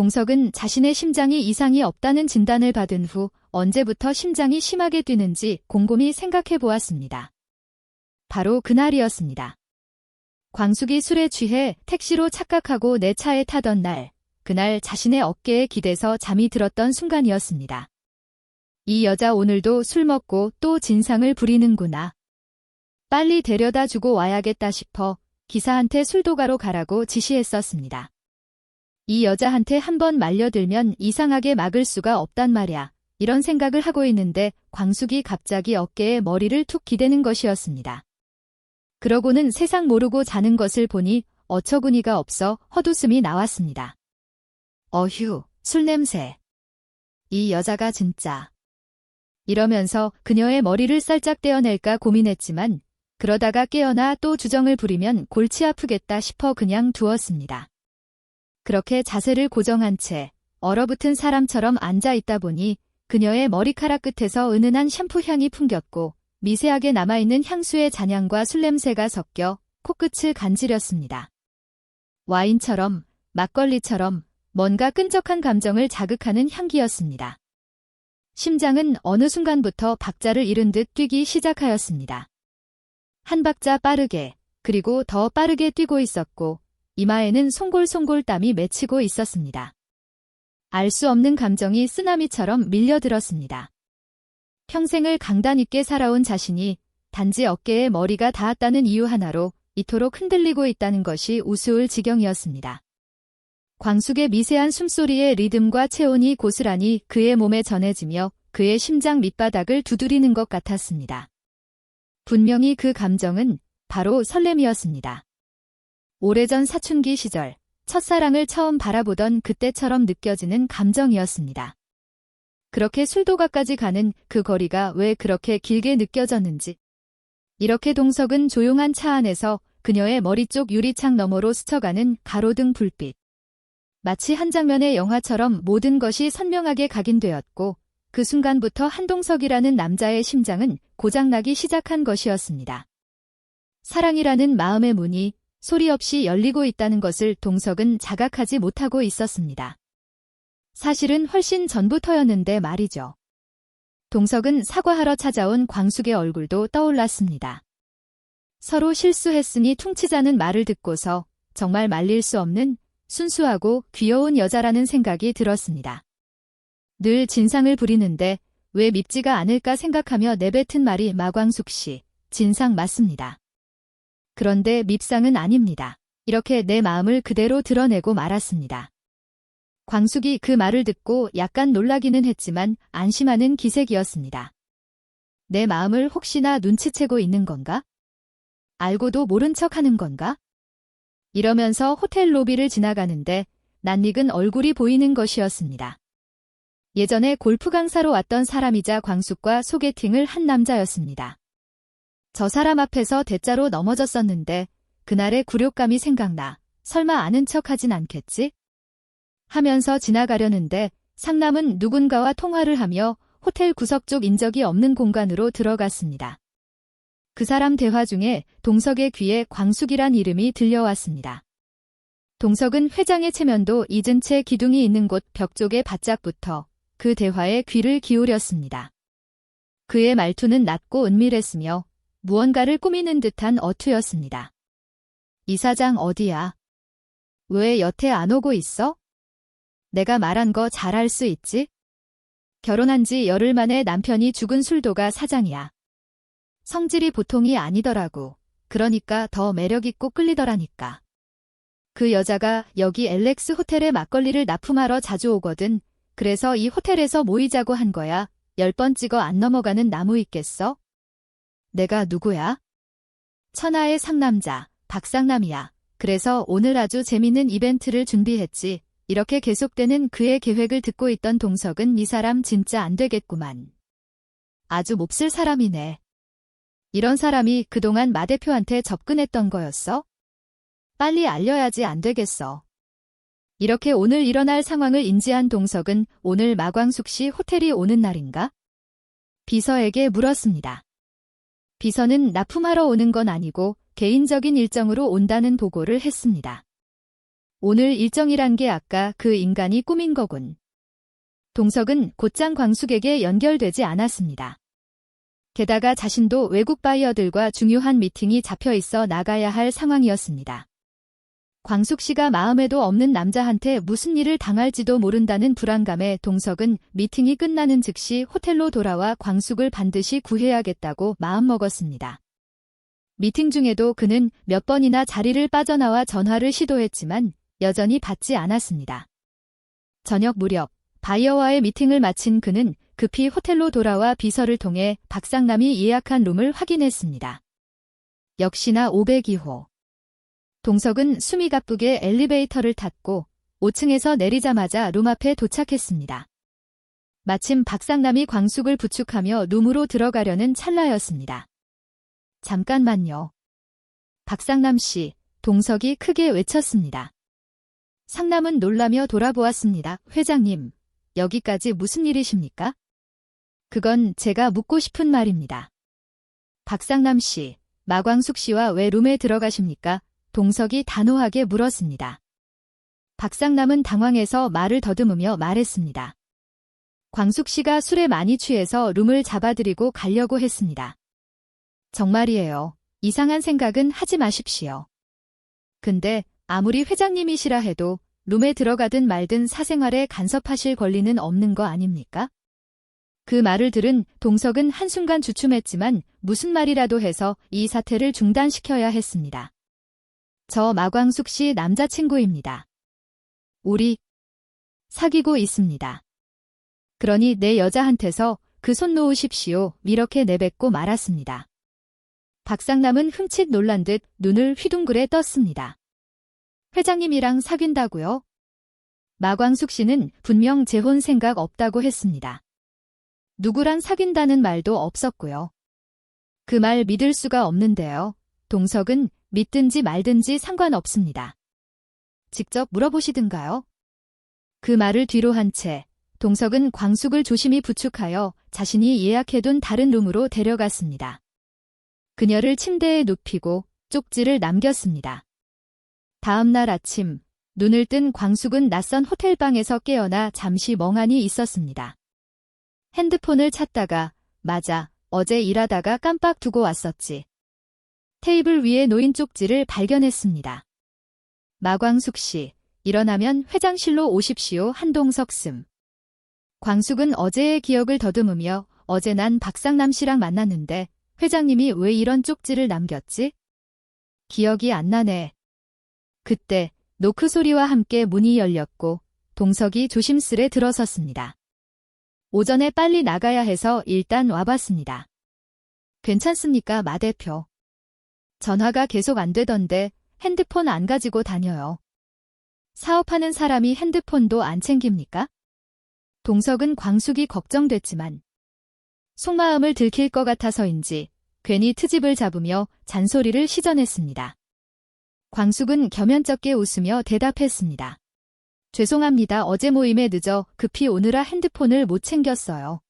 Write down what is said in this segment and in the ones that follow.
동석은 자신의 심장이 이상이 없다는 진단을 받은 후 언제부터 심장이 심하게 뛰는지 곰곰이 생각해 보았습니다. 바로 그날이었습니다. 광숙이 술에 취해 택시로 착각하고 내 차에 타던 날, 그날 자신의 어깨에 기대서 잠이 들었던 순간이었습니다. 이 여자 오늘도 술 먹고 또 진상을 부리는구나. 빨리 데려다 주고 와야겠다 싶어 기사한테 술도가로 가라고 지시했었습니다. 이 여자한테 한번 말려들면 이상하게 막을 수가 없단 말이야. 이런 생각을 하고 있는데 광숙이 갑자기 어깨에 머리를 툭 기대는 것이었습니다. 그러고는 세상 모르고 자는 것을 보니 어처구니가 없어 헛웃음이 나왔습니다. 어휴, 술 냄새. 이 여자가 진짜. 이러면서 그녀의 머리를 살짝 떼어낼까 고민했지만 그러다가 깨어나 또 주정을 부리면 골치 아프겠다 싶어 그냥 두었습니다. 그렇게 자세를 고정한 채 얼어붙은 사람처럼 앉아 있다 보니 그녀의 머리카락 끝에서 은은한 샴푸 향이 풍겼고 미세하게 남아있는 향수의 잔향과 술냄새가 섞여 코끝을 간지렸습니다. 와인처럼 막걸리처럼 뭔가 끈적한 감정을 자극하는 향기였습니다. 심장은 어느 순간부터 박자를 잃은 듯 뛰기 시작하였습니다. 한 박자 빠르게 그리고 더 빠르게 뛰고 있었고 이마에는 송골송골 땀이 맺히고 있었습니다. 알 수 없는 감정이 쓰나미처럼 밀려들었습니다. 평생을 강단 있게 살아온 자신이 단지 어깨에 머리가 닿았다는 이유 하나로 이토록 흔들리고 있다는 것이 우스울 지경이었습니다. 광숙의 미세한 숨소리의 리듬과 체온이 고스란히 그의 몸에 전해지며 그의 심장 밑바닥을 두드리는 것 같았습니다. 분명히 그 감정은 바로 설렘이었습니다. 오래전 사춘기 시절 첫사랑을 처음 바라보던 그때처럼 느껴지는 감정이었습니다. 그렇게 술도가까지 가는 그 거리가 왜 그렇게 길게 느껴졌는지. 이렇게 동석은 조용한 차 안에서 그녀의 머리 쪽 유리창 너머로 스쳐가는 가로등 불빛. 마치 한 장면의 영화처럼 모든 것이 선명하게 각인되었고 그 순간부터 한동석이라는 남자의 심장은 고장나기 시작한 것이었습니다. 사랑이라는 마음의 문이 소리 없이 열리고 있다는 것을 동석은 자각하지 못하고 있었습니다. 사실은 훨씬 전부터였는데 말이죠. 동석은 사과하러 찾아온 광숙의 얼굴도 떠올랐습니다. 서로 실수했으니 퉁치자는 말을 듣고서 정말 말릴 수 없는 순수하고 귀여운 여자라는 생각이 들었습니다. 늘 진상을 부리는데 왜 밉지가 않을까 생각하며 내뱉은 말이 마광숙 씨, 진상 맞습니다. 그런데 밉상은 아닙니다. 이렇게 내 마음을 그대로 드러내고 말았습니다. 광숙이 그 말을 듣고 약간 놀라기는 했지만 안심하는 기색이었습니다. 내 마음을 혹시나 눈치채고 있는 건가? 알고도 모른 척 하는 건가? 이러면서 호텔 로비를 지나가는데 낯익은 얼굴이 보이는 것이었습니다. 예전에 골프 강사로 왔던 사람이자 광숙과 소개팅을 한 남자였습니다. 저 사람 앞에서 대자로 넘어졌었는데 그날의 굴욕감이 생각나 설마 아는 척 하진 않겠지? 하면서 지나가려는데 상남은 누군가와 통화를 하며 호텔 구석 쪽 인적이 없는 공간으로 들어갔습니다. 그 사람 대화 중에 동석의 귀에 광숙이란 이름이 들려왔습니다. 동석은 회장의 체면도 잊은 채 기둥이 있는 곳 벽 쪽에 바짝 붙어 그 대화에 귀를 기울였습니다. 그의 말투는 낮고 은밀했으며 무언가를 꾸미는 듯한 어투였습니다. 이사장 어디야? 왜 여태 안 오고 있어? 내가 말한 거 잘 알 수 있지? 결혼한 지 열흘 만에 남편이 죽은 술도가 사장이야. 성질이 보통이 아니더라고. 그러니까 더 매력있고 끌리더라니까. 그 여자가 여기 엘렉스 호텔에 막걸리를 납품하러 자주 오거든. 그래서 이 호텔에서 모이자고 한 거야. 열 번 찍어 안 넘어가는 나무 있겠어? 내가 누구야? 천하의 상남자, 박상남이야. 그래서 오늘 아주 재밌는 이벤트를 준비했지. 이렇게 계속되는 그의 계획을 듣고 있던 동석은 이 사람 진짜 안 되겠구만. 아주 몹쓸 사람이네. 이런 사람이 그동안 마 대표한테 접근했던 거였어? 빨리 알려야지 안 되겠어. 이렇게 오늘 일어날 상황을 인지한 동석은 오늘 마광숙 씨 호텔이 오는 날인가? 비서에게 물었습니다. 비서는 납품하러 오는 건 아니고 개인적인 일정으로 온다는 보고를 했습니다. 오늘 일정이란 게 아까 그 인간이 꾸민 거군. 동석은 곧장 광숙에게 연결되지 않았습니다. 게다가 자신도 외국 바이어들과 중요한 미팅이 잡혀 있어 나가야 할 상황이었습니다. 광숙 씨가 마음에도 없는 남자한테 무슨 일을 당할지도 모른다는 불안감에 동석은 미팅이 끝나는 즉시 호텔로 돌아와 광숙을 반드시 구해야겠다고 마음먹었습니다. 미팅 중에도 그는 몇 번이나 자리를 빠져나와 전화를 시도했지만 여전히 받지 않았습니다. 저녁 무렵 바이어와의 미팅을 마친 그는 급히 호텔로 돌아와 비서를 통해 박상남이 예약한 룸을 확인했습니다. 역시나 502호. 동석은 숨이 가쁘게 엘리베이터를 탔고 5층에서 내리자마자 룸 앞에 도착했습니다. 마침 박상남이 광숙을 부축하며 룸으로 들어가려는 찰나였습니다. 잠깐만요. 박상남 씨, 동석이 크게 외쳤습니다. 상남은 놀라며 돌아보았습니다. 회장님, 여기까지 무슨 일이십니까? 그건 제가 묻고 싶은 말입니다. 박상남 씨, 마광숙 씨와 왜 룸에 들어가십니까? 동석이 단호하게 물었습니다. 박상남은 당황해서 말을 더듬으며 말했습니다. 광숙 씨가 술에 많이 취해서 룸을 잡아드리고 가려고 했습니다. 정말이에요. 이상한 생각은 하지 마십시오. 근데 아무리 회장님이시라 해도 룸에 들어가든 말든 사생활에 간섭하실 권리는 없는 거 아닙니까? 그 말을 들은 동석은 한순간 주춤했지만 무슨 말이라도 해서 이 사태를 중단시켜야 했습니다. 저 마광숙 씨 남자친구입니다. 우리 사귀고 있습니다. 그러니 내 여자한테서 그 손 놓으십시오. 이렇게 내뱉고 말았습니다. 박상남은 흠칫 놀란 듯 눈을 휘둥그레 떴습니다. 회장님이랑 사귄다고요? 마광숙 씨는 분명 재혼 생각 없다고 했습니다. 누구랑 사귄다는 말도 없었고요. 그 말 믿을 수가 없는데요. 동석은 믿든지 말든지 상관없습니다. 직접 물어보시든가요? 그 말을 뒤로 한 채 동석은 광숙을 조심히 부축하여 자신이 예약해둔 다른 룸으로 데려갔습니다. 그녀를 침대에 눕히고 쪽지를 남겼습니다. 다음 날 아침 눈을 뜬 광숙은 낯선 호텔방에서 깨어나 잠시 멍하니 있었습니다. 핸드폰을 찾다가 맞아 어제 일하다가 깜빡 두고 왔었지. 테이블 위에 놓인 쪽지를 발견했습니다. 마광숙 씨, 일어나면 회장실로 오십시오. 한동석 씀. 광숙은 어제의 기억을 더듬으며 어제 난 박상남 씨랑 만났는데 회장님이 왜 이런 쪽지를 남겼지? 기억이 안 나네. 그때 노크 소리와 함께 문이 열렸고 동석이 조심스레 들어섰습니다. 오전에 빨리 나가야 해서 일단 와봤습니다. 괜찮습니까, 마 대표? 전화가 계속 안 되던데 핸드폰 안 가지고 다녀요. 사업하는 사람이 핸드폰도 안 챙깁니까? 동석은 광숙이 걱정됐지만 속마음을 들킬 것 같아서인지 괜히 트집을 잡으며 잔소리를 시전했습니다. 광숙은 겸연쩍게 웃으며 대답했습니다. 죄송합니다. 어제 모임에 늦어 급히 오느라 핸드폰을 못 챙겼어요.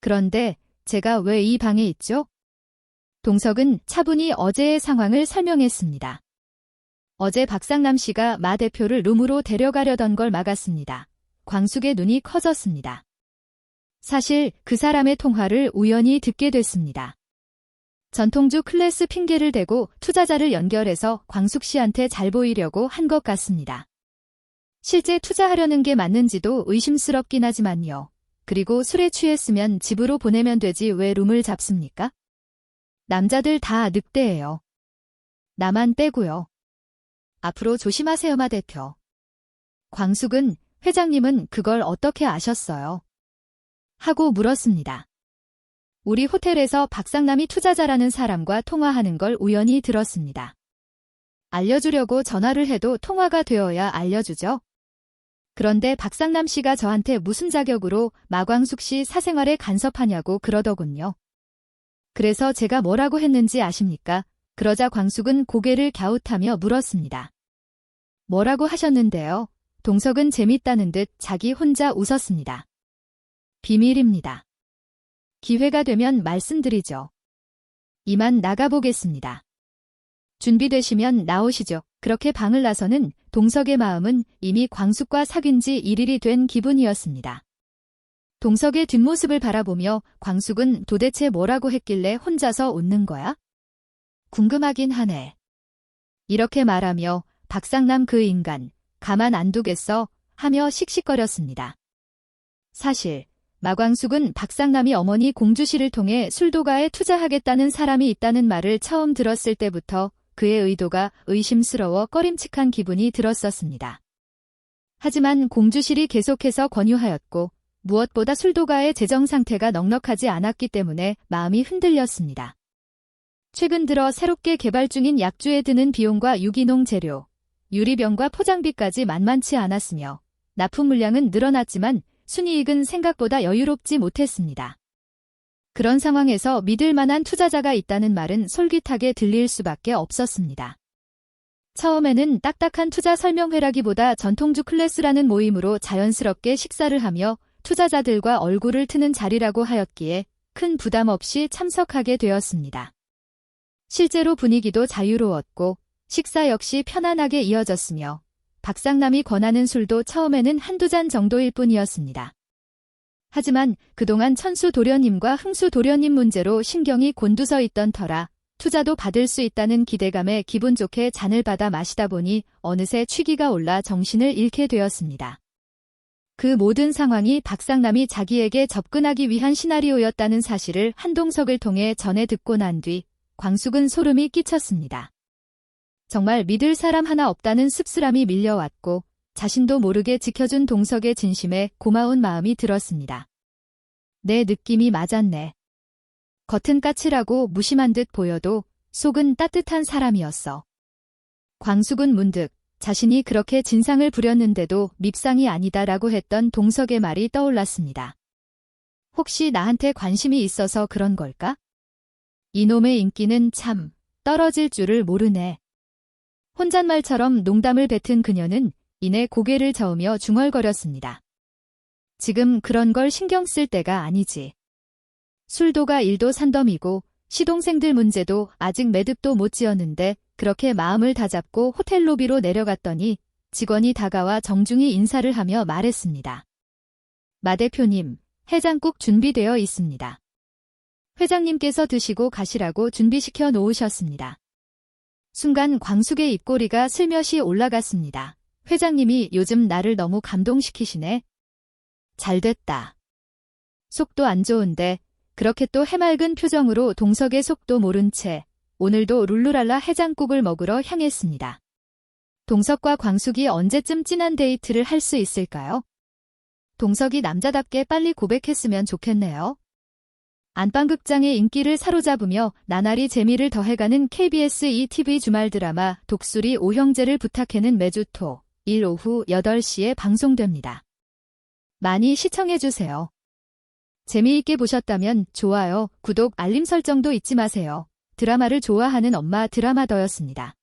그런데 제가 왜 이 방에 있죠? 동석은 차분히 어제의 상황을 설명했습니다. 어제 박상남 씨가 마 대표를 룸으로 데려가려던 걸 막았습니다. 광숙의 눈이 커졌습니다. 사실 그 사람의 통화를 우연히 듣게 됐습니다. 전통주 클래스 핑계를 대고 투자자를 연결해서 광숙 씨한테 잘 보이려고 한 것 같습니다. 실제 투자하려는 게 맞는지도 의심스럽긴 하지만요. 그리고 술에 취했으면 집으로 보내면 되지 왜 룸을 잡습니까? 남자들 다 늑대예요. 나만 빼고요. 앞으로 조심하세요, 마 대표. 광숙은 회장님은 그걸 어떻게 아셨어요? 하고 물었습니다. 우리 호텔에서 박상남이 투자자라는 사람과 통화하는 걸 우연히 들었습니다. 알려주려고 전화를 해도 통화가 되어야 알려주죠. 그런데 박상남 씨가 저한테 무슨 자격으로 마광숙 씨 사생활에 간섭하냐고 그러더군요. 그래서 제가 뭐라고 했는지 아십니까? 그러자 광숙은 고개를 갸웃하며 물었습니다. 뭐라고 하셨는데요? 동석은 재밌다는 듯 자기 혼자 웃었습니다. 비밀입니다. 기회가 되면 말씀드리죠. 이만 나가보겠습니다. 준비되시면 나오시죠. 그렇게 방을 나서는 동석의 마음은 이미 광숙과 사귄 지 1일이 된 기분이었습니다. 동석의 뒷모습을 바라보며 광숙은 도대체 뭐라고 했길래 혼자서 웃는 거야? 궁금하긴 하네. 이렇게 말하며 박상남 그 인간 가만 안 두겠어 하며 씩씩거렸습니다. 사실 마광숙은 박상남이 어머니 공주씨를 통해 술도가에 투자하겠다는 사람이 있다는 말을 처음 들었을 때부터 그의 의도가 의심스러워 꺼림칙한 기분이 들었었습니다. 하지만 공주실이 계속해서 권유하였고 무엇보다 술도가의 재정 상태가 넉넉하지 않았기 때문에 마음이 흔들렸습니다. 최근 들어 새롭게 개발 중인 약주에 드는 비용과 유기농 재료, 유리병과 포장비까지 만만치 않았으며 납품 물량은 늘어났지만 순이익은 생각보다 여유롭지 못했습니다. 그런 상황에서 믿을 만한 투자자가 있다는 말은 솔깃하게 들릴 수밖에 없었습니다. 처음에는 딱딱한 투자 설명회라기보다 전통주 클래스라는 모임으로 자연스럽게 식사를 하며 투자자들과 얼굴을 트는 자리라고 하였기에 큰 부담 없이 참석하게 되었습니다. 실제로 분위기도 자유로웠고 식사 역시 편안하게 이어졌으며 박상남이 권하는 술도 처음에는 한두 잔 정도일 뿐이었습니다. 하지만 그동안 천수 도련님과 흥수 도련님 문제로 신경이 곤두서 있던 터라 투자도 받을 수 있다는 기대감에 기분 좋게 잔을 받아 마시다 보니 어느새 취기가 올라 정신을 잃게 되었습니다. 그 모든 상황이 박상남이 자기에게 접근하기 위한 시나리오였다는 사실을 한동석을 통해 전해 듣고 난 뒤 광숙은 소름이 끼쳤습니다. 정말 믿을 사람 하나 없다는 씁쓸함이 밀려왔고 자신도 모르게 지켜준 동석의 진심에 고마운 마음이 들었습니다. 내 느낌이 맞았네. 겉은 까칠하고 무심한 듯 보여도 속은 따뜻한 사람이었어. 광숙은 문득 자신이 그렇게 진상을 부렸는데도 밉상이 아니다라고 했던 동석의 말이 떠올랐습니다. 혹시 나한테 관심이 있어서 그런 걸까? 이놈의 인기는 참 떨어질 줄을 모르네. 혼잣말처럼 농담을 뱉은 그녀는 이내 고개를 저으며 중얼거렸습니다. 지금 그런 걸 신경 쓸 때가 아니지. 술도가 일도 산더미고 시동생들 문제도 아직 매듭도 못 지었는데 그렇게 마음을 다잡고 호텔 로비로 내려갔더니 직원이 다가와 정중히 인사를 하며 말했습니다. 마 대표님, 해장국 준비되어 있습니다. 회장님께서 드시고 가시라고 준비시켜 놓으셨습니다. 순간 광숙의 입꼬리가 슬며시 올라갔습니다. 회장님이 요즘 나를 너무 감동시키시네. 잘됐다. 속도 안 좋은데 그렇게 또 해맑은 표정으로 동석의 속도 모른 채 오늘도 룰루랄라 해장국을 먹으러 향했습니다. 동석과 광숙이 언제쯤 진한 데이트를 할 수 있을까요? 동석이 남자답게 빨리 고백했으면 좋겠네요. 안방극장의 인기를 사로잡으며 나날이 재미를 더해가는 KBS ETV 주말 드라마 독수리 오형제를 부탁해는 매주 토, 일 오후 8시에 방송됩니다. 많이 시청해주세요. 재미있게 보셨다면 좋아요, 구독, 알림 설정도 잊지 마세요. 드라마를 좋아하는 엄마 드라마 더였습니다.